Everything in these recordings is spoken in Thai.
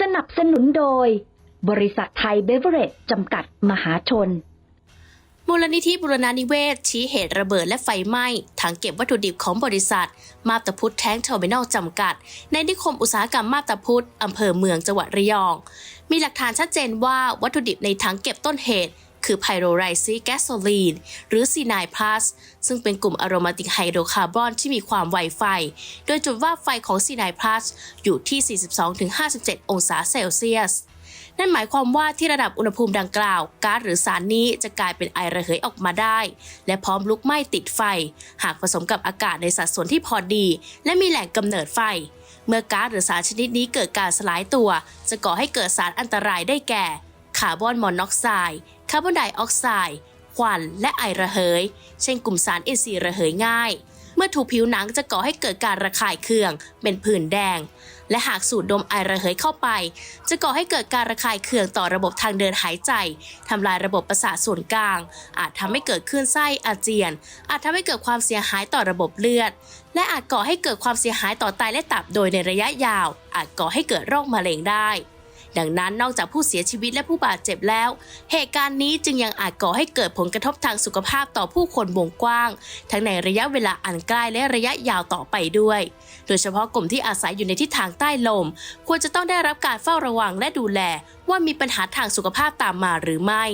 สนับสนุนโดย บริษัทไทยเบเวอเรจจำกัดมหาชน มูลนิธิบุรณานิเวศ ชี้เหตุระเบิดและไฟไหม้ถังเก็บวัตถุดิบของบริษัท มาบตาพุธแท้งเทอร์มินอลจำกัด ในนิคมอุตสาหกรรมมาบตาพุธอำเภอเมืองจังหวัดระยอง มีหลักฐานชัดเจนว่าวัตถุดิบในถังเก็บต้นเหตุ คือไพโรไรซีแกสโซลีนหรือซีไนพลัสซึ่งเป็นกลุ่มอะโรมาติกไฮโดรคาร์บอนที่มีความไวไฟ โดยจุดว่าไฟของซีไนพลัสอยู่ที่ 42-57 องศาเซลเซียสนั่นหมายความว่าที่ระดับอุณหภูมิดังกล่าวก๊าซหรือสารนี้จะกลายเป็นไอระเหยออกมาได้ และพร้อมลุกไหม้ติดไฟ หากผสมกับอากาศในสัดส่วนที่พอดี และมีแหล่งกำเนิดไฟ เมื่อก๊าซหรือสารชนิดนี้เกิดการสลายตัว จะก่อให้เกิดสารอันตรายได้แก่ คาร์บอนมอนอกไซด์ คาร์บอนไดออกไซด์ควันและไอระเหย เช่นกลุ่มสารอินทรีย์ระเหยง่าย เมื่อถูกผิวหนังจะก่อให้เกิดการระคายเคือง เป็นผื่นแดง และหากสูดดมไอระเหยเข้าไป จะก่อให้เกิดการระคายเคืองต่อระบบทางเดินหายใจทำลายระบบประสาทส่วนกลาง อาจทำให้เกิดคลื่นไส้อาเจียน อาจทำให้เกิดความเสียหายต่อระบบเลือด และอาจก่อให้เกิดความเสียหายต่อไตและตับโดยในระยะยาว อาจก่อให้เกิดโรคมะเร็งได้ ดังนั้นนอกจากผู้เสียชีวิตและผู้บาดเจ็บแล้ว เหตุการณ์นี้จึงยังอาจก่อให้เกิดผลกระทบทางสุขภาพต่อผู้คนวงกว้าง ทั้งในระยะเวลาอันใกล้และระยะยาวต่อไปด้วย โดยเฉพาะกลุ่มที่อาศัยอยู่ในทิศทางใต้ลม ควรจะต้องได้รับการเฝ้าระวังและดูแล ว่ามีปัญหาทางสุขภาพตามมาหรือไม่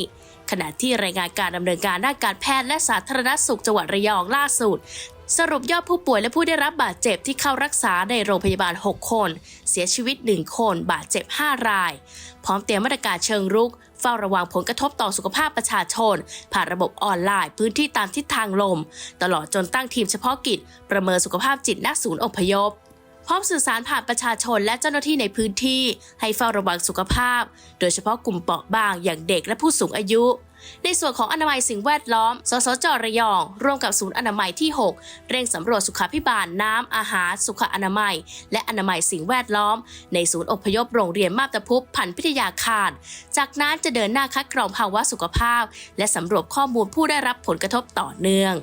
ขณะที่รายงานการดำเนินการด้านการแพทย์และสาธารณสุขจังหวัดระยองล่าสุด สรุปยอดผู้ป่วยและผู้ได้รับบาดเจ็บที่เข้ารักษาในโรงพยาบาล 6 คน เสียชีวิต 1 คน บาดเจ็บ 5 ราย พร้อมเตรียมมาตรการเชิงรุก เฝ้าระวังผลกระทบต่อสุขภาพประชาชน ผ่านระบบออนไลน์พื้นที่ตามทิศทางลม ตลอดจนตั้งทีมเฉพาะกิจ ประเมินสุขภาพจิตณศูนย์อพยพ พร้อมสื่อสารผ่านประชาชนและเจ้าหน้าที่ในพื้นที่ ให้เฝ้าระวังสุขภาพ โดยเฉพาะกลุ่มเปราะบางอย่างเด็กและผู้สูงอายุ ในส่วนของอนามัยสิ่งแวดล้อม สสจระยอง ร่วมกับศูนย์อนามัยที่ 6 เร่งสำรวจสุขาพิบาลน้ำอาหาร สุขอนามัย และอนามัยสิ่งแวดล้อม ในศูนย์อพยพโรงเรียนมาบตาพุธพันธ์พิทยาคารจากนั้นจะเดินหน้าคัดกรองภาวะสุขภาพ และสำรวจข้อมูลผู้ได้รับผลกระทบต่อเนื่อง